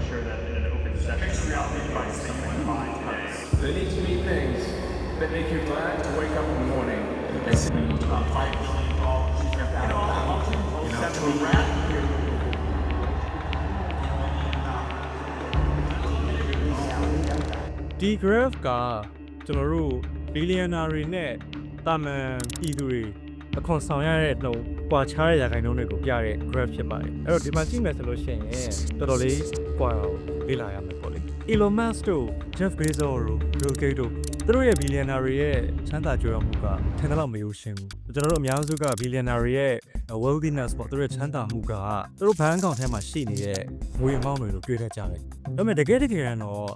ensure that in an open session, we find someone by today. There need to be things that make you glad to wake up in the morning and say, About five billion dollars. You know, except for rat. ဒီ graph ကကျွန်တော်တို့ billionaire တွေနဲ့တာမန်ပြည်သူတွေအခွန်ဆောင်ရတဲ့နှုန်း ကွာခြားတဲ့ရာခိုင်နှုန်းတွေကိုပြတဲ့ graph ဖြစ်ပါတယ်အဲ့တော့ဒီမှာကြည့်မယ်ဆိုလို့ရှိရင်တော်တော်လေးကွာအောင်လေ့လာရမယ်ပေါ့လေ Elon Musk တို့ Jeff Bezos တို့ Bill Gates တို့သူတို့ရဲ့ billionaire တွေရဲ့ချမ်းသာကြွယ်ဝမှုကထင်တယ်လို့မယူရှင်းဘူးကျွန်တော်တို့အများစုက billionaire တွေရဲ့ wealthiness ပေါ့သူတို့ရဲ့ချမ်းသာမှုကသူတို့ဘဏ်အကောင့်ထဲမှာရှိနေတဲ့ငွေအမောင်းတွေလို့တွေ့တတ်ကြတယ်ဒါပေမဲ့တကယ်တကယ်တော့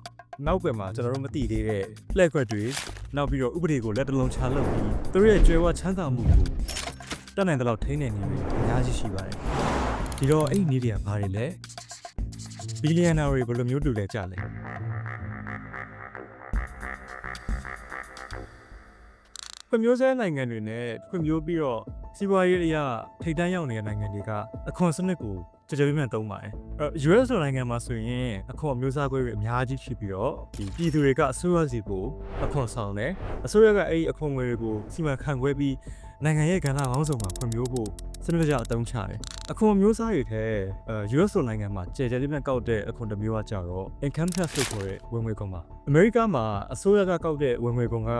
နောက်ွယ်မှာကျွန်တော်တို့မသိသေးတဲ့လက်ခွက်တွေနောက်ပြီးတော့ဥပဒေကိုလက်တလုံးချလုပ်ပြီးသူတို့ရဲ့ကြွယ်ဝချမ်းသာမှုကို တတ်နိုင်တဲ့လောက်ထိန်းနေနေပြီအများကြီးရှိပါတယ်ဒီတော့အဲ့ဒီနည်းတွေကဘာတွေလဲဘီလီယံနာတွေဘယ်လိုမျိုးတူလဲကြလဲဖွံ့ဖြိုးဆဲနိုင်ငံတွေနဲ့ဖွံ့ဖြိုးပြီးတော့စီးပွားရေးအရာထိပ်တန်းရောက်နေတဲ့နိုင်ငံတွေကအခွန်စနစ်ကိုကြကြပြည့်ပြည့်သုံးပါတယ်အဲ့တော့ US လိုနိုင်ငံမှာဆိုရင်အခွန်အမျိုးအစားခွဲတွေအများကြီးရှိပြီးတော့ဒီပြည်သူတွေကအစိုးရစီကိုအခွန်ဆောင်တယ်အစိုးရကအဲ့ဒီအခွန်ငွေတွေကိုစီမံခန့်ခွဲပြီး နိုင်ငံရဲ့ကဏ္ဍကောင်းဆောင်မှာဖွံ့ဖြိုးဖို့စနစ်တကျအသုံးချတယ်အခွန်အမျိုးအစားတွေထဲအဲ US လိုနိုင်ငံမှာကြဲကြဲပြည့်ပြည့်ကောက်တဲ့အခွန်တစ်မျိုးကကြတော့ income tax လို့ခေါ်တဲ့ဝင်ငွေခွန်ပါအမေရိကမှာအစိုးရကကောက်တဲ့ဝင်ငွေခွန်က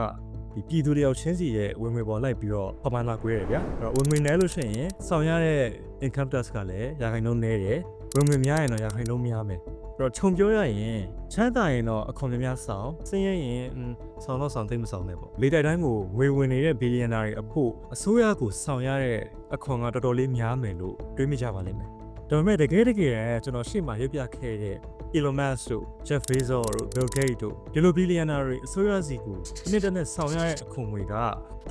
ဒီပြည်သူတယောက်ချင်းစီရဲ့ဝင်ငွေပေါ်လိုက်ပြီးတော့ပမာဏကွဲတယ်ဗျာအဲ့တော့ဝင်ငွေနည်းလို့ရှိရင်ဆောင်ရတဲ့ income tax ကလည်းရာခိုင်နှုန်းနည်းတယ် ဝင်ငွေများရင်တော့ရာခိုင်နှုန်းများမယ်အဲ့တော့ခြုံပြောရရင်ချမ်းသာရင်တော့အခွန်များများဆောင်စင်းရရင်อืมဆောင်တော့ဆောင်သိမ့်မဆောင်နဲ့ပေါ့လေတိုက်တိုင်းကိုငွေဝင်နေတဲ့ billionaire တွေအဖို့အစိုးရကိုဆောင်ရတဲ့အခွန်ကတော်တော်လေးများမယ်လို့တွေးမိကြပါလိမ့်မယ်ဒါပေမဲ့တကယ်တကယ်ကျွန်တော်ရှေ့မှာရွပြခဲ့တဲ့ Elon Musk တို့ Jeff Bezos တို့ Bill Gates တို့ဒီလို billionaire တွေအစိုးရစီကိုဒီနေ့တနေ့ဆောင်ရတဲ့အခွန်ငွေက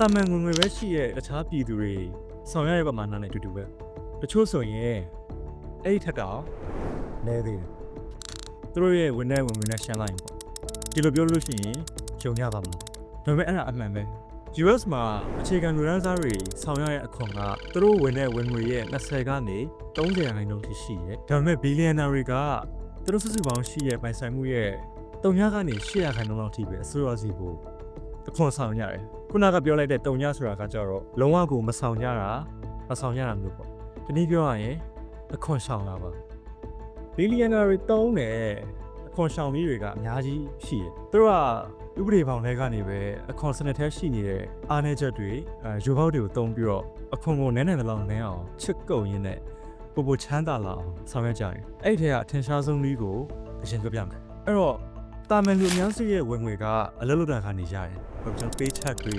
တာမန်ငွေငွေပဲရှိရဲ့တခြားပြည်သူတွေဆောင်ရတဲ့ပမာဏနဲ့အတူတူပဲတချို့ဆိုရင် အဲ့ဒီထက်တော့နည်းသေးတယ်သူတို့ရဲ့ဝင်တဲ့ဝင်ငွေနဲ့ရှင်းလိုက်ရင်ပေါ့ဒီလိုပြောလို့ရှိရင်ဂျုံရပါမှာဒါပေမဲ့အဲ့ဒါအမှန်ပဲ US မှာအခြေခံလူရန်စားတွေဆောင်ရတဲ့အခွန်ကသူတို့ဝင်တဲ့ဝင်ငွေရဲ့20ကနေ30ရာခိုင်နှုန်းထိရှိတယ်ဒါပေမဲ့ billionaire တွေကသူတို့စုစုပေါင်းရှိရဲ့ပိုင်ဆိုင်မှုရဲ့တုံညကနေ8ရာခိုင်နှုန်းလောက်ထိပဲအစိုးရစီကိုအခွန်ဆောင်ရတယ်ခုနကပြောလိုက်တဲ့တုံညဆိုတာကကြတော့လုံးဝကိုမဆောင်ကြတာမဆောင်ရတာမျိုးပေါ့ဒီနည်းပြောရရင် အခွန်ဆောင်တာပါ billionaire တွေတုံးတယ်အခွန်ဆောင်ပြီးတွေကအများကြီးရှိတယ်သူတို့ကဥပဒေဘောင်ထဲကနေပဲအခွန်စနစ်ထဲရှိနေတဲ့အားနည်းချက်တွေအဲယူဘောက်တွေကိုတုံးပြီးတော့အခွန်ကိုနည်းနည်းလောက်နည်းအောင်ချစ်ကုန်ရင်းနဲ့ပိုပိုချမ်းသာလာအောင်ဆောင်ရွက်ကြတယ်အဲ့ဒီထဲကအထင်ရှားဆုံးနည်းကိုအရင်ပြောပြမယ်အဲ့တော့ တာမန်လူအများစုရဲ့ဝင်ငွေကအလုပ်လုပ်တာကနေရတယ်ဟိုကျွန်တော် pay check တွေ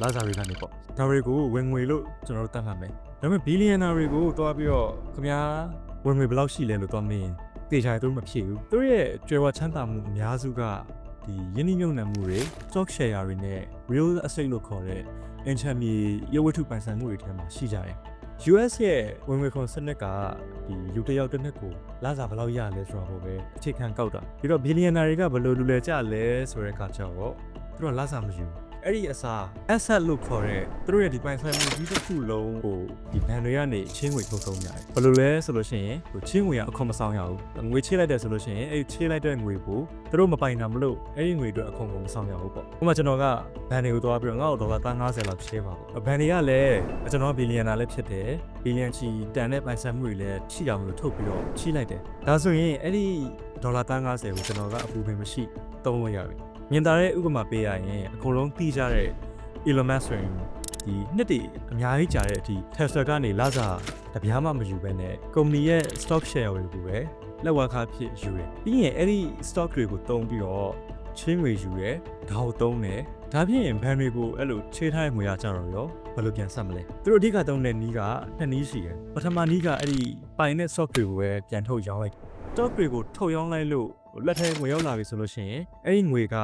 လာစားတွေကနေပေါ့ဒါတွေကိုဝင်ငွေလို့ကျွန်တော်တို့တတ်မှတ်မယ်ဒါပေမဲ့ billionaire တွေကိုတွားပြီးတော့ခင်ဗျားဝင်ငွေဘယ်လောက်ရှိလဲလို့တွားမင်းတေချာသူတို့မဖြစ်ဘူးသူတို့ရဲ့ကြွယ်ဝချမ်းသာမှုအများစုကဒီယင်းနှိမ့်ညွန့်နှံမှုတွေ stock share တွေနဲ့ real estate လို့ခေါ်တဲ့ income ရုပ်ဝတ္ထုပိုင်ဆိုင်မှုတွေထဲမှာရှိကြတယ် US ရဲ့ဝင်ငွေခွန်စနစ်ကဒီလူတစ်ယောက်တစ်နှစ်ကိုလစာဘယ်လောက်ရလဲဆိုတာကိုပဲအခြေခံကောက်တာပြီးတော့ billionaire တွေကဘယ်လိုလူလဲကြလဲဆိုတဲ့အခါကျတော့သူတို့ကလစာမယူဘူး အဲ့ဒီအစား asset လို့ခေါ်တဲ့သူတို့ရဲ့ဒီပိုင်ဆိုင်မှုကြီးတစ်ခုလုံးကိုဒီဘဏ်တွေကနေချင်းငွေထုတ်သုံးကြတယ်ဘယ်လိုလဲဆိုလို့ရှိရင်ဟိုချင်းငွေကအခွန်မဆောင်ရဘူးငွေချေးလိုက်တယ်ဆိုလို့ရှိရင်အဲ့ဒီချေးလိုက်တဲ့ငွေကိုသူတို့မပိုင်တာမလို့အဲ့ဒီငွေအတွက်အခွန်ကိုမဆောင်ရဘူးပေါ့ဥပမာကျွန်တော်ကဘဏ်တွေကိုသွားပြီးတော့ငါ့ကိုဒေါ်လာ350လောက်ချေးပါပေါ့ဘဏ်တွေကလည်းကျွန်တော်ဘီလီယံနာလည်းဖြစ်တယ်ဘီလီယံချီတန်တဲ့ပိုင်ဆိုင်မှုတွေလည်းရှိအောင်လို့ထုတ်ပြီးတော့ချေးလိုက်တယ်ဒါဆိုရင်အဲ့ဒီဒေါ်လာ350ကိုကျွန်တော်ကအပူပင်မရှိသုံးလို့ရပြီ မြင်သာတဲ့ဥပမာပေးရရင်အကုန်လုံးသိကြတဲ့ Elon Musk ဆိုရင်ဒီနှစ်တည်အများကြီးကြာတဲ့အထိ Tesla ကနေလစာတပြားမှမယူဘဲနဲ့ကုမ္ပဏီရဲ့ stock share တွေကိုပဲလက်ဝါးခါဖြစ်ယူတယ်။ပြီးရင်အဲ့ဒီ stock တွေကိုတုံးပြီးတော့ချင်းငွေယူရဲဒါကိုတုံးတယ်။ဒါဖြစ်ရင်ဘဏ်တွေကိုအဲ့လိုချေးထားတဲ့ငွေရကြတော့ရောဘယ်လိုပြန်ဆက်မလဲ။သူတို့အဓိကတုံးတဲ့နီးကနှစ်နီးရှိတယ်။ပထမနီးကအဲ့ဒီပိုင်တဲ့ stock တွေကိုပဲပြန်ထုတ်ရောင်းလိုက် stock တွေကိုထုတ်ရောင်းလိုက်လို့ လက်ထဲငွေရောက်လာပြီဆိုလို့ရှိရင်အဲ့ဒီငွေက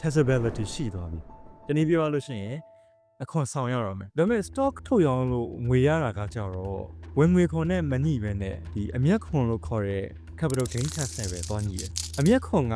traceability ရှိသွားပြီ။ဒီနည်းပြောရလို့ရှိရင်အခွန်ဆောင်ရတော့မယ်။ဒါပေမဲ့ stock ထုတ်ရောင်းလို့ငွေရတာကကြတော့ဝင်ငွေခွန်နဲ့မညှိပဲနဲ့ဒီအမျက်ခွန်လို့ခေါ်တဲ့ capital gain tax နဲ့ပဲသွားညှိတယ်။အမျက်ခွန်က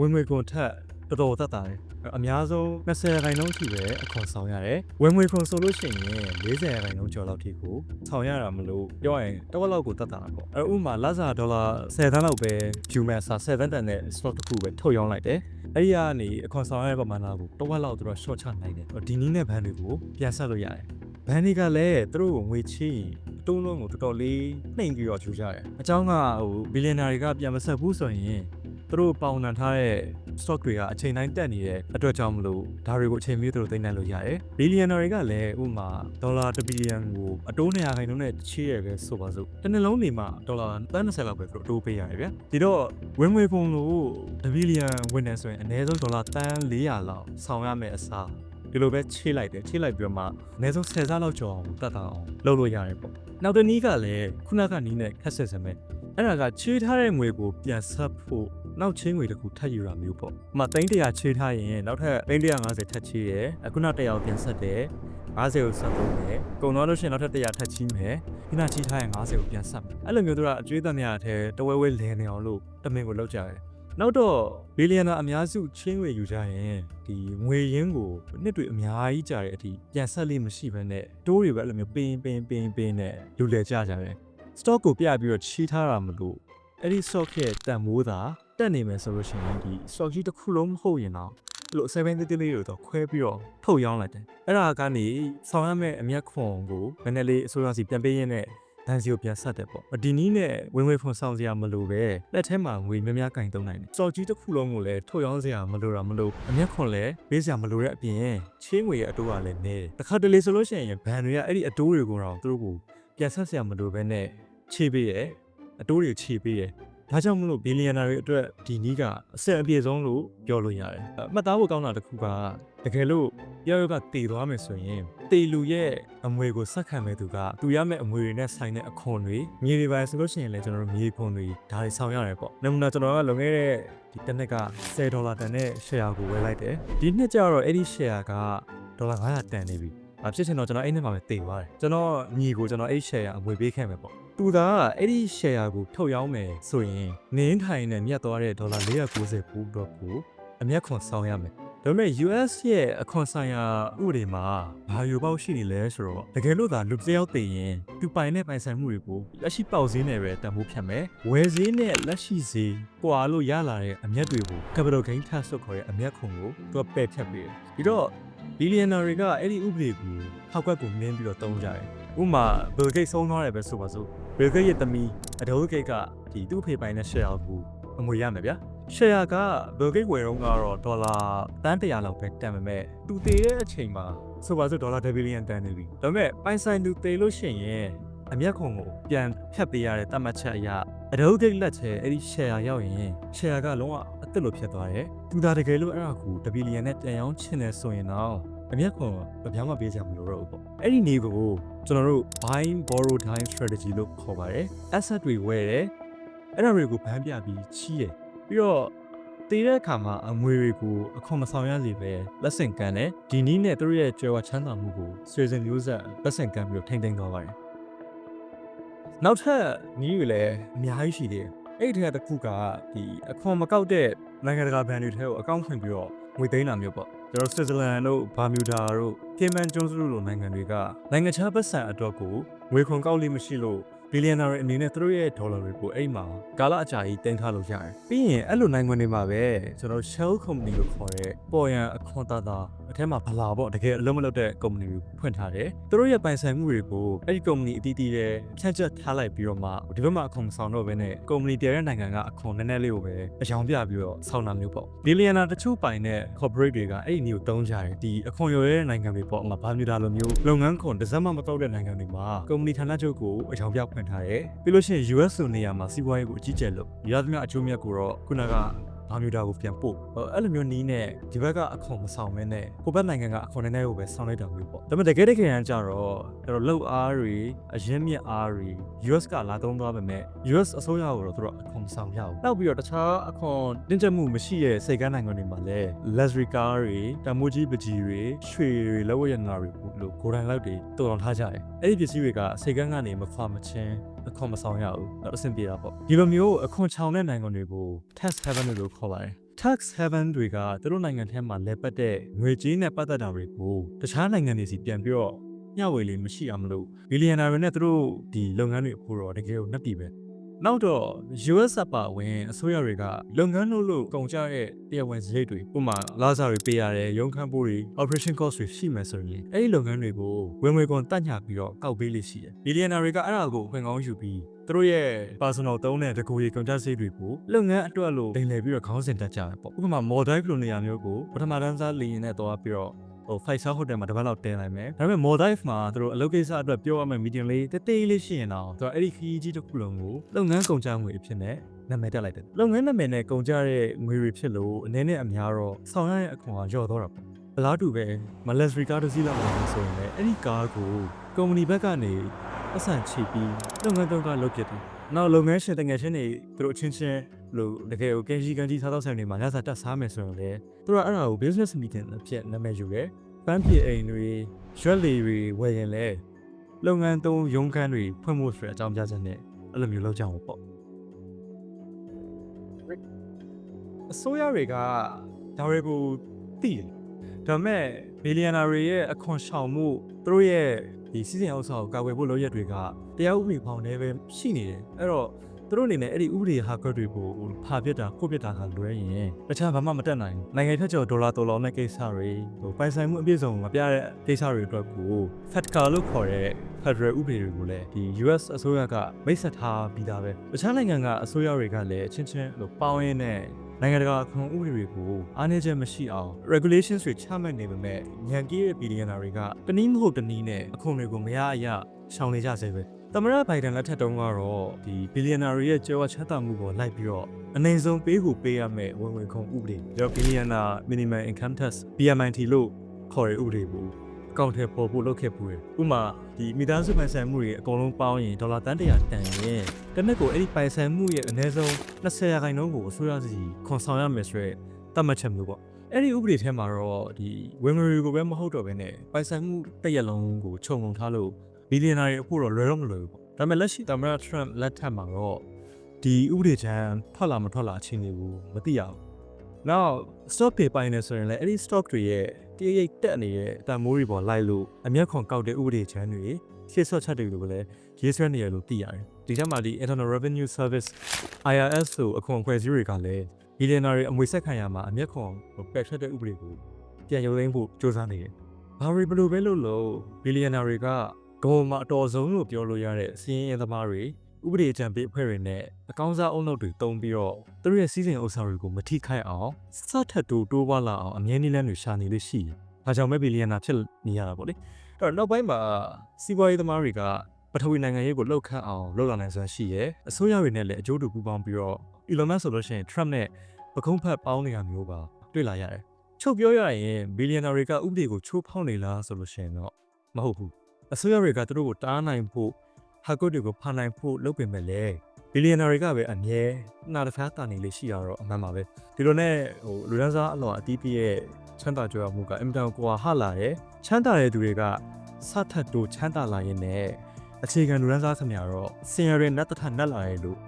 ဝင်ငွေခွန်ထက် တော်တော်သက်သာတယ်အများဆုံး20ခိုင်နှုန်းထိပဲအခွန်ဆောင်ရတယ်ဝင်ငွေခွန်ဆိုလို့ရှိရင်40ခိုင်နှုန်းကျော်လောက်ထိကိုဆောင်ရတာမလို့ပြောရင်တစ်ဝက်လောက်ကိုသက်သာတာပေါ့အဲဥပမာလစာဒေါ်လာ10သန်းလောက်ပဲဖြူမဲ့စာ7တန်တဲ့ slot တစ်ခုပဲထုတ်ရောင်းလိုက်တယ်အဲ့ဒီကနေအခွန်ဆောင်ရတဲ့ပမာဏကိုတစ်ဝက်လောက်သူတို့ short ချနိုင်တယ်ဒီနည်းနဲ့ဘန်တွေကိုပြန်ဆက်လို့ရတယ်ဘန်တွေကလည်းသူတို့ကိုငွေချေးရင်အတုံးလုံးကိုတော်တော်လေးနှိမ်ပြီးတော့ယူကြတယ်အကြောင်းကဟိုဘီလီယံနာတွေကပြန်မဆက်ဘူးဆိုရင် သူတို့ပေါင်နှံထားတဲ့ stock တွေကအချိန်တိုင်းတက်နေတဲ့အတွက်ကြောင့်မလို့ဒါတွေကိုအချိန်မီသူတို့သိမ်းနိုင်လို့ရတယ်ဘီလီယံနာတွေကလည်းဥပမာဒေါ်လာ1ဘီလီယံကိုအတိုး200ခိုင်နှုန်းနဲ့ချေးရပဲဆိုပါစို့တစ်နှစ်လုံးနေမှာဒေါ်လာ30လောက်ပဲသူတို့အတိုးပေးရတယ်ဗျဒီတော့ဝင်ငွေပုံလို့1ဘီလီယံဝင်နေဆိုရင်အနည်းဆုံးဒေါ်လာ300လောက်ဆောင်ရမယ်အစားဒီလိုပဲချေးလိုက်တယ်ချေးလိုက်ပြီးတော့မှအနည်းဆုံး10ဆလောက်ကျော်အောင်တတ်တာအောင်လုပ်လို့ရတယ်ပေါ့နောက်တစ်နည်းကလည်းခုနကနီးနဲ့ခက်ဆက်စမယ်အဲ့ဒါကချေးထားတဲ့ငွေကိုပြန်ဆက်ဖို့ နောက်ချင်းငွေတစ်ခုထပ်ယူရမျိုးပေါ့။ဥပမာ300ချေးထားရင်နောက်ထပ်350ထပ်ချေးရယ်အခုနောက်100ကိုပြန်ဆက်တယ်50ကိုဆက်ဖို့မယ်။ကုန်တော့လို့ရှိရင်နောက်ထပ်100ထပ်ချီးမယ်။ခုနချေးထားရင်50ကိုပြန်ဆက်မယ်။အဲ့လိုမျိုးတို့ကအကျွေးသက်များအထဲတဝဲဝဲလဲနေအောင်လို့တမင်ကိုလောက်ကြတယ်။နောက်တော့ဘီလီယံနာအများစုချင်းငွေယူကြရင်ဒီငွေရင်းကိုနှစ်တွေအများကြီးကြာတဲ့အထိပြန်ဆက်လိမ့်မရှိဘဲနဲ့တိုးတွေပဲအဲ့လိုမျိုးပင်းပင်းပင်းပင်းနဲ့လူလဲကြကြတယ်။ stock ကိုပြပြီးတော့ချီးထားတာမလို့အဲ့ဒီ stock ရဲ့တန်မိုးသာ တက်နေမယ်ဆိုလို့ရှိရင်ဒီ stock ကြီးတစ်ခုလုံးမဟုတ်ရင်တော့အဲ့လို7တိတိလေးတွေတော့ခွဲပြီးတော့ထုတ်ရောင်းလိုက်တယ်အဲ့ဒါကနေဆောင်ရမယ့်အမျက်ခွန်ကိုနည်းနည်းလေးအစိုးရစီပြန်ပေးရင်းနဲ့ဒန်စီကိုပြန်ဆက်တယ်ပေါ့ဒီနည်းနဲ့ဝင်ဝင်ဖွန်ဆောင်စရာမလိုပဲလက်ထဲမှာငွေများများကင်သုံးနိုင်တယ်စော်ကြီးတစ်ခုလုံးကိုလည်းထုတ်ရောင်းစရာမလိုတာမလိုအမျက်ခွန်လည်းပေးစရာမလိုတဲ့အပြင်ချင်းငွေရဲ့အတိုးကလည်းနည်းတယ်တစ်ခါတလေဆိုလို့ရှိရင်ဘန်တွေကအဲ့ဒီအတိုးတွေကိုတော့သူတို့ကိုပြန်ဆက်စရာမလိုပဲနဲ့ခြေပေးရဲ့အတိုးတွေခြေပေးရဲ့ ဒါကြောင့်မလို့ဘီလီယံနာတွေအတွက်ဒီနီးကအဆက်အပြည့်ဆုံးလို့ပြောလို့ရတယ်။အမှတ်သားဖို့ကောင်းတာတစ်ခုကတကယ်လို့ယောယောကတည်သွားမယ်ဆိုရင်တေလူရဲ့အမွေကိုစက်ခံမဲ့သူကသူရမယ့်အမွေတွေနဲ့ဆိုင်တဲ့အခွန်တွေမြေတွေပါဆိုလို့ရှိရင်လည်းကျွန်တော်တို့မြေခွန်တွေဒါတွေဆောင်ရတယ်ပေါ့။နမူနာကျွန်တော်ကလွန်ခဲ့တဲ့ဒီတစ်နှစ်က10ဒေါ်လာတန်တဲ့ share ကိုဝယ်လိုက်တယ်။ဒီနှစ်ကျတော့အဲ့ဒီ share ကဒေါ်လာ900တန်နေပြီ။အဖြစ်ချင်တော့ကျွန်တော်အဲ့နှစ်မှာပဲတည်သွားတယ်။ကျွန်တော်ညီကိုကျွန်တော်အဲ့ share အမွေပေးခဲ့မယ်ပေါ့။ သူသာအဲ့ဒီ share ကိုထုတ်ရောင်းမယ်ဆိုရင်နင်းထိုင်နဲ့မြတ်သွားတဲ့ဒေါ်လာ490ဘူးတော့ကိုအမျက်ခွန်ဆောင်ရမယ်ဒါပေမဲ့ US ရဲ့အခွန်ဆိုင်ရာဥပဒေမှာဘာယူပေါက်ရှိနေလဲဆိုတော့တကယ်လို့သာလူတစ်ယောက်တည်ရင်သူပိုင်တဲ့ပိုင်ဆိုင်မှုတွေကိုလက်ရှိပေါက်ဈေးနဲ့ပဲတန်ဖိုးဖြတ်မယ်ဝယ်ဈေးနဲ့လက်ရှိဈေးကွာလို့ရလာတဲ့အမျက်တွေကို capital gain tax ဆိုခေါ်တဲ့အမျက်ခွန်ကိုသူကပယ်ဖြတ်ပေးတယ်ပြီးတော့ billionaire တွေကအဲ့ဒီဥပဒေကိုဟောက်ကွက်ကိုနင်းပြီးတော့တုံးကြတယ်ဥပမာ Bill Gates ဆုံးသွားတယ်ပဲဆိုပါစို့ Bill Gates ရဲ့သမီးအဒေါ်ဂိတ်ကဒီသူ့အဖေပိုင်တဲ့ share ကိုအမွေရမယ်ဗျာ share က Bill Gates ဝယ်တော့ကတော့ဒေါ်လာတန်း100လောက်ပဲတန်ပေမဲ့သူတည်တဲ့အချိန်မှာဆိုပါစို့ဒေါ်လာ1 billion တန်နေပြီဒါပေမဲ့ပိုင်ဆိုင်သူတည်လို့ရှိရင်အမျက်ခွန်ကိုပြန်ဖြတ်ပေးရတဲ့တတ်မှတ်ချက်အရအဒေါ်ဂိတ်လက်ချဲအဲ့ဒီ share ရောက်ရင် share ကလုံးဝအသက်လို့ဖြစ်သွားတယ်သူသာတကယ်လို့အဲ့ဒါကို1 billion နဲ့ပြန်ရောင်းချင်တယ်ဆိုရင်တော့ အမျက်ခွန်ဗပြောင်းမပေးကြမလို့တော့ဘူးပေါ့အဲ့ဒီနေကိုကျွန်တော်တို့ buying borrow time strategy လို့ခေါ်ပါတယ် asset တွေဝယ်တယ်အဲ့ဒါတွေကိုဗန်းပြပြီးချီးတယ်ပြီးတော့တည်တဲ့အခါမှာအမွေတွေကိုအခွန်မဆောင်ရစေပဲလက်ဆင့်ကမ်းတယ်ဒီနည်းနဲ့သူတို့ရဲ့ကြွယ်ဝချမ်းသာမှုကိုဆွေစဉ်မျိုးဆက်လက်ဆင့်ကမ်းပြီးတော့ထိမ့်သိမ်းသွားပါတယ်နောက်ထပ်နည်းတွေလည်းအများကြီးရှိသေးတယ်အဲ့ဒီထက်တစ်ခုကဒီအခွန်မကောက်တဲ့နိုင်ငံတကာဘဏ်တွေထဲကိုအကောင့်ဖွင့်ပြီးတော့ငွေသိမ်းတာမျိုးပေါ့ ကျွန်တော်ဆွစ်ဇာလန်တို့ဘာမြူဒါတို့ကေမန်ကျွန်းစုတို့လိုနိုင်ငံတွေကနိုင်ငံခြားပတ်စံအတွက်ကိုငွေခွန်ကောက်လိမရှိလို့ ဘီလီယံနာတွေအနေနဲ့သူတို့ရဲ့ဒေါ်လာတွေကိုအိမ်မှာကာလအကြာကြီးတင်ထားလို့ရတယ်။ပြီးရင်အဲ့လိုနိုင်ငံတွေမှာပဲကျွန်တော် Shell Company လို့ခေါ်တဲ့ပေါ်ရန်အခွန်သားသားအထက်မှာဗလာပေါ့တကယ်အလုံးမလုံးတဲ့ company ကိုဖွင့်ထားတယ်။သူတို့ရဲ့ပိုင်ဆိုင်မှုတွေကိုအဲ့ဒီ company အတီးတီးတဲ့ဖြန့်ချက်ထားလိုက်ပြီးတော့မှဒီဘက်မှာအခွန်မဆောင်တော့ဘဲနဲ့ company တည်တဲ့နိုင်ငံကအခွန်နည်းနည်းလေးကိုပဲအယောင်ပြပြီးတော့ဆောင်းတာမျိုးပေါ့။ဘီလီယံနာတချို့ပိုင်တဲ့ corporate တွေကအဲ့ဒီနည်းကိုတုံးကြတယ်။ဒီအခွန်ရွယ်တဲ့နိုင်ငံတွေပေါ့။ဥပမာဘာမြူဒါလိုမျိုးလုပ်ငန်းခွန်တစ်စက်မှမတော့တဲ့နိုင်ငံတွေမှာ company ဌာနချုပ်ကိုအယောင်ပြဖွင့်ထားတယ်။ပြီးလို့ရှိရင် US ဆိုနေရာမှာစီးပွားရေးကိုအကြီးကျယ်လုပ်ရသမျှအကျိုးမြတ်ကိုတော့ခုနက ဘာမြူဒါကိုပြန်ပို့ဟိုအဲ့လိုမျိုးနီးနဲ့ဒီဘက်ကအခွန်မဆောင်မဲနဲ့ကိုဘက်နိုင်ငံကအခွန်နည်းနည်းကိုပဲဆောင်လိုက်တာမျိုးပေါ့ဒါပေမဲ့တကယ်တကယ်ကြတော့ကျွန်တော်လောက်အားတွေအရင်မြင့်အားတွေ US ကလာသုံးသွားပေမဲ့ US အစိုးရကိုတော့သူတို့အခွန်မဆောင်ရဘူးနောက်ပြီးတော့တခြားအခွန်တင်းကျပ်မှုမရှိတဲ့စိတ်ကန်းနိုင်ငံတွေမှာလည်း luxury car တွေတမိုးကြီးပကြီးတွေရွှေတွေလက်ဝတ်ရတနာတွေလို့ဂိုဒန်လောက်တွေတော်တော်ထားကြတယ်အဲ့ဒီပစ္စည်းတွေကစိတ်ကန်းကနေမခွာမချင်း အခွန်မဆောင်ရဘူးတော့အဆင်ပြေတာပေါ့ဒီလိုမျိုးအခွန်ချောင်တဲ့နိုင်ငံတွေကို tax haven လို့ခေါ်ပါတယ် tax haven တွေကသူတို့နိုင်ငံထဲမှာလဲပတ်တဲ့ငွေကြေးနဲ့ပတ်သက်တာတွေကိုတခြားနိုင်ငံတွေစီပြန်ပြီးတော့မျှဝေလေးမရှိအောင်မလို့ဘီလီယံနာတွေနဲ့သူတို့ဒီလုပ်ငန်းတွေအဖို့တော့တကယ်ကိုနှက်ပြီပဲ နောက်တော့ US အပါအဝင်အစိုးရတွေကလုပ်ငန်းလုပ်လို့ကုန်ကြတဲ့တရားဝင်စရိတ်တွေဥပမာလာစာတွေပေးရတယ်ရုံးခန်းပိုးတွေ operation cost တွေရှိမယ်ဆိုရင်အဲ့ဒီလုပ်ငန်းတွေကိုဝင်ငွေကုန်တက်ညပြီးတော့ကောက်ပေးလိမ့်ရှိတယ်ဘီလီယံနာတွေကအဲ့ဒါကိုဝင်ကောင်းယူပြီးသူတို့ရဲ့ personal သုံးတဲ့တကူရီကုန်ကြစရိတ်တွေကိုလုပ်ငန်းအတွက်လို့တင်လည်ပြီးတော့ခေါင်းစဉ်တက်ကြတယ်ပေါ့ဥပမာ model လိုနေရာမျိုးကိုပထမတန်းစားလေရင်နဲ့သွားပြီးတော့ ဟို five star hotel မှာတစ်ပတ်လောက်တင်လိုက်မယ်ဒါပေမဲ့ model မှာသူတို့အလုပ်ကိစ္စအတွက်ပြောရမယ့် meeting လေးတေးသေးလေးရှိရင်တော့သူကအဲ့ဒီခရီးကြီးတစ်ခုလုံးကိုလုပ်ငန်းကုန်ကြငွေအဖြစ်နဲ့နာမည်တက်လိုက်တယ်လုပ်ငန်းနာမည်နဲ့ကုန်ကြတဲ့ငွေတွေဖြစ်လို့အနေနဲ့အများတော့ဆောင်ရတဲ့အခွန်ကလျော့တော့တာပေါ့အလားတူပဲမလက်စရီကားတစ်စီးလောက်လာဆိုရင်လည်းအဲ့ဒီကားကိုကုမ္ပဏီဘက်ကနေအဆန်ချီပြီးလုပ်ငန်းတော့ကလုပ်ဖြစ်တယ် နောက်လုပ်ငန်းရှင်တငယ်ချင်းတွေသူတို့အချင်းချင်းလို့တကယ်ကိုကင်းကြီးကန်ကြီးစားတော့ဆိုင်တွေမှာညစာတက်စားမယ်ဆိုရင်လည်းသူတို့ကအဲ့ဒါကို business meeting အဖြစ်နာမည်ယူတယ်ပန်းပြေအိမ်တွေရွက်လီတွေဝယ်ရင်လည်းလုပ်ငန်းသုံးရုံးခန်းတွေဖွင့်ဖို့ဆိုတဲ့အကြောင်းပြချက်နဲ့အဲ့လိုမျိုးလုပ်ကြအောင်ပေါ့အစိုးရတွေကဒါတွေကိုသိတယ်ဒါပေမဲ့ဘီလီယံနာတွေရဲ့အခွန်ရှောင်မှု သူတို့ရဲ့ဒီစီစဉ်အောင်ဆောင်ကာကွယ်ဖို့လုပ်ရက်တွေကတရားဥပဒေဖောင်နေပဲရှိနေတယ်အဲ့တော့သူတို့အနေနဲ့အဲ့ဒီဥပဒေဟာကွက်တွေကိုဖာပြစ်တာခုတ်ပြစ်တာကလွဲရင်တခြားဘာမှမတက်နိုင်ဘူးနိုင်ငံဖြတ်ကျော်ဒေါ်လာတော်လောနဲ့ကိစ္စတွေဟိုပိုင်ဆိုင်မှုအပြည့်စုံမပြတဲ့ကိစ္စတွေအတွက်ကို FATCA လို့ခေါ်တဲ့ Federal ဥပဒေတွေကိုလည်းဒီ US အစိုးရကမိတ်ဆက်ထားပြီးသားပဲတခြားနိုင်ငံကအစိုးရတွေကလည်းအချင်းချင်းဟိုပေါင်းရင်းနဲ့ နိုင်ငံတကာအခွန်ဥပဒေတွေကိုအားနည်းချက်မရှိအောင် regulations တွေချမှတ်နေပေမဲ့ညံကြီးတဲ့ billionaire တွေကတနည်းမဟုတ်တနည်းနဲ့အခွန်တွေကိုမရအရရှောင်နေကြစေပဲသမရဘိုင်ဒန်လက်ထက်တုန်းကတော့ဒီ billionaire တွေရဲ့ကြောချမ်းသာမှုကိုလိုက်ပြီးတော့အနိုင်ဆုံးပေးကိုပေးရမယ်ဝင်ဝင်ခုံဥပဒေကြော billionaire minimum income tax BMIT လို့ခေါ်တဲ့ဥပဒေကို အကောင့်ထဲပေါ်ဖို့လုပ်ခဲ့ပူတယ်။ဥပမာဒီမိသားစုပိုင်ဆိုင်မှုတွေအကုန်လုံးပေါင်းရင်ဒေါ်လာတန်တရာတန်ရင်တစ်နှစ်ကိုအဲ့ဒီပိုင်ဆိုင်မှုရဲ့အနည်းဆုံး20ရာခိုင်နှုန်းကိုအစိုးရစီခွန်ဆောင်ရမယ်ဆိုရဲတတ်မှတ်ချက်မျိုးပေါ့။အဲ့ဒီဥပဒေထဲမှာတော့ဒီဝင်ငွေကိုပဲမဟုတ်တော့ဘဲနဲ့ပိုင်ဆိုင်မှုတစ်ရက်လုံးကိုခြုံငုံထားလို့ဘီလီယံနာတွေအဖို့တော့လွယ်တော့မလွယ်ဘူးပေါ့။ဒါပေမဲ့လက်ရှိသမ္မတ Trump လက်ထက်မှာတော့ဒီဥပဒေချမ်းထွက်လာမထွက်လာအခြေအနေကိုမသိရဘူး။ Now stock တွေပိုင်းနေဆိုရင်လည်းအဲ့ဒီ stock တွေရဲ့တရရိတ်တက်နေတဲ့အတန်မိုးတွေပေါ်လိုက်လို့အမျက်ခွန်ကောက်တဲ့ဥပဒေချမ်းတွေရှေ့ဆော့ချက်တွေကိုလည်းရေးဆွဲနေရလို့သိရတယ်။ဒီထက်မှဒီ Internal Revenue Service IRS ဆိုအခွန်အခွဲစည်းတွေကလည်းဘီလီယံနာတွေအမွေဆက်ခံရမှာအမျက်ခွန်ပယ်ထွက်တဲ့ဥပဒေကိုပြန်ရုပ်သိမ်းဖို့စ조사နေတယ်။ဘာတွေဘယ်လိုပဲလုပ်လို့ဘီလီယံနာတွေကဂုံမှာအတော်ဆုံးလို့ပြောလို့ရတဲ့စီးရင်ရဲသမားတွေ ဥပဒေအကြံပေးအဖွဲ့တွေနဲ့အကောင်းစားအုံနောက်တွေတုံးပြီးတော့သူတို့ရဲ့စီးစိမ်ဥစ္စာတွေကိုမထိခိုက်အောင်စထက်တူတိုးပွားလာအောင်အမြဲနည်းလမ်းတွေရှာနေလို့ရှိတယ်။ဒါကြောင့်ပဲဘီလီယံနာဖြစ်နေရတာပေါ့လေ။အဲ့တော့နောက်ပိုင်းမှာစီးပွားရေးသမားတွေကပထဝီနိုင်ငံရေးကိုလှုပ်ခတ်အောင်လှုပ်လာနိုင်စွမ်းရှိရဲ။အစိုးရတွေနဲ့လည်းအကျိုးတူပူးပေါင်းပြီးတော့ Elon Musk ဆိုလို့ရှိရင် Trump နဲ့ပကုံးဖက်ပေါင်းနေတာမျိုးပါတွေ့လာရတယ်။ချုပ်ပြောရရင်ဘီလီယံနာတွေကဥပဒေကိုချိုးဖောက်နေလားဆိုလို့ရှိရင်တော့မဟုတ်ဘူး။အစိုးရတွေကသူတို့ကိုတားနိုင်ဖို့ ဟာကုတ်တွေကိုဖန်နိုင်ဖို့လုပ်ပင်မဲ့လေဘီလီယံနာတွေကပဲအမြဲနာတစ်ဖားတာနေလေးရှိရတော့အမှန်ပါပဲဒီလိုနဲ့ဟိုလူဒန်းစားအလော်အတီးပြည့်ရဲ့ချမ်းသာကြွယ်ဝမှုကအင်မတန်ကွာဟလာတယ်ချမ်းသာတဲ့သူတွေကစထတ်တို့ချမ်းသာလာရင်လည်းအခြေခံလူဒန်းစားစမြတော့စင်ရရဲ့နတ်တထနတ်လာရဲ့လို့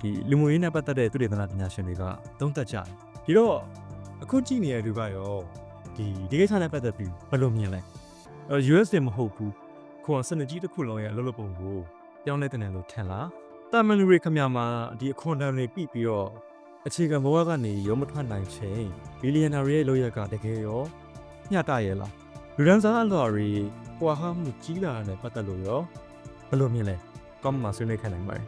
ဒီလူမှုရေးနဲ့ပတ်သက်တဲ့သူတွေသနာပညာရှင်တွေကသုံးသပ်ကြတယ်ဒီတော့အခုကြည့်နေတဲ့လူကရောဒီဒီကိစ္စနဲ့ပတ်သက်ပြီးဘယ်လိုမြင်လဲအဲ US တွေမဟုတ်ဘူးခွန်စနစ်ကြီးတစ်ခုလုံးရဲ့အလုပ်လုပ်ပုံကို ပြောင်းလဲတဲ့နယ်လို့ထင်လားတာမန်လူတွေခမမှာဒီအခွန်တန်တွေပြပြီးတော့အခြေခံဘဝကနေရောမထွက်နိုင်ချိန်ဘီလီယံနာရဲ့လုပ်ရက်ကတကယ်ရောညတရဲ့လားလူဒန်းစားအလော်ရီဟွာဟာမှုကြီးလာတဲ့ပတ်သက်လို့ရောဘယ်လိုမြင်လဲကောမမှာဆွေးနွေးခိုင်းနိုင်ပါတယ်